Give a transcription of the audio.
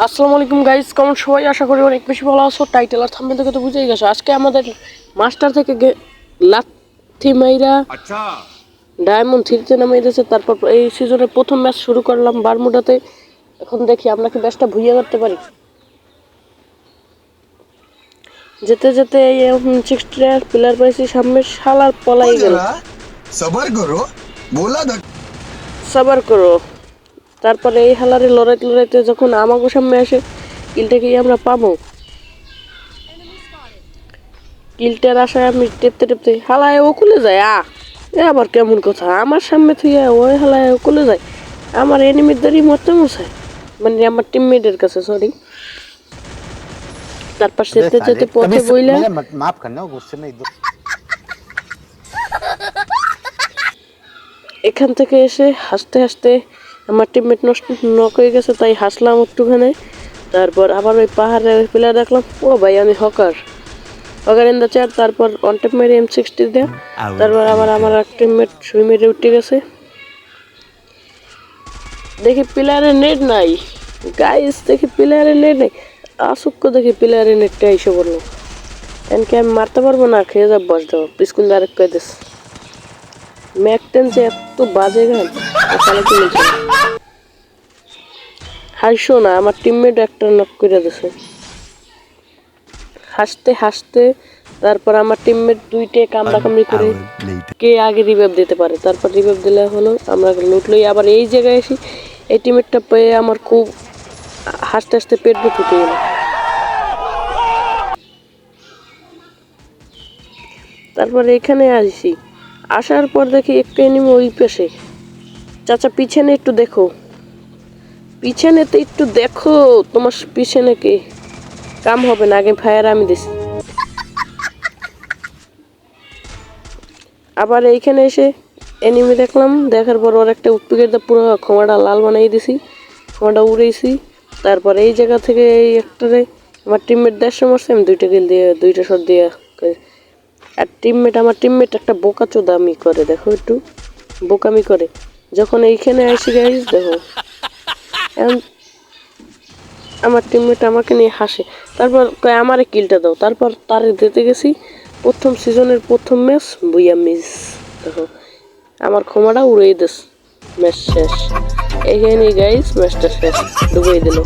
আসসালামু আলাইকুম গাইজ কেমন সবাই? আশা করি অনেক বেশি ভালো আছো। টাইটেল আর থাম্বেল থেকে তো বুঝেই গেছো। আজকে আমাদের মাস্টার থেকে লাথি মাইরা ডায়মন্ড থ্রিতে নামে দিয়েছে। তারপর এই সিজনের প্রথম ম্যাচ শুরু করলাম বারমুডাতে। এখন দেখি আমরা কি ম্যাচটা ভুইয়া করতে পারি। যেতে যেতে এই সিক্সটার প্লেয়ার পাইছি সামনে শালার পলাই গেল। সবার করো বলা সবার করো। তারপরে এই হালারে লড়াইতে লড়াইতে যখন আমাগো সামনে আসে কিলটা কি আমরা পাবো? কিলটার আশায় আমি টেপতে টেপতে হালায় ও খুলে যায় আ এ আবার কেমন কথা? আমার সামনে থুইয়া ওই হালায় ও খুলে যায়। আমার এনিমির দাঁড়িয়ে মরতে মশাই মানে আমার টিমমেটের কাছে সরি তারপর যেতে যেতে পথে বইলা মাফ করনা গুসছে না এখান থেকে এসে হাসতে হাসতে আমার টিমমেট নষ্ট নক হয়ে গেছে তাই হাসলাম একটুখানে। তারপর আবার ওই পাহাড়ের প্লেয়ার দেখলাম ও ভাই আমি hawker. Hawker in the chair তারপর অন টেপ মেরে এম সিক্সটি দেয়া। তারপর আবার আমার এক টিমমেট সুই মেরে উঠে গেছে। দেখি প্লেয়ারের নেট নাই। গাইস দেখি প্লেয়ারের নেট নেই। আসুক্য দেখি প্লেয়ারের নেটটা এসে বলল এনকে আমি মারতে পারব না খেয়ে যাব বস দেবো পিসকুল ডাইরেক্ট কয়ে দিস। ম্যাকটেন যে এত বাজে গান তাহলে কি হাসো না আমার টিমমেট একটা নক করে দিছে। হাসতে হাসতে তারপর আমার টিমমেট দুইটে কামড়া কামড়ি করে কে আগে রিভাইভ দিতে পারে? তারপর রিভাইভ দিলে হলো আমরা লুটলই আবার এই জায়গায় এসি এই টিমমেটটা পেয়ে আমার খুব হাসতে হাসতে পেট ফুটে গেল। তারপর এখানে আসি। আসার পর দেখি একটা এনিমি ওই পাশে। চাচা পিছনে একটু দেখো। পিছনেতে একটু দেখো, তোমার পিছনে কে? কাম হবে না, আগে ফায়ার আমি দিছি। আবার এইখানে এসে এনিমি দেখলাম, দেখার পর ওর একটা উৎপিকের দিয়ে পুরো ক্ষমাটা লাল বানাই দিছি, ক্ষমাটা উড়েছি তারপর এই জায়গা থেকে এই একটারে, আমার টিমমেট দেড়শো মারছে, আমি দুইটা কিল দিয়ে, দুইটা শট দিয়ে আর টিমমেট আমার টিমমেট একটা বোকা চোদামি করে, দেখো একটু। বোকামি করে। যখন এইখানে আসি গাইস দেখো। আমার টিমমেট আমাকে নিয়ে হাসে। তারপর কয়, আমারে কিলটা দাও। তারপর তারে দিতে গেছি। প্রথম সিজনের প্রথম ম্যাচ বুইয়া মিস দেখো, আমার ক্ষমাটা উড়িয়ে দিস। ম্যাচ শেষ। এখানে গাইস ম্যাচটা শেষ। ডুবিয়ে দিল।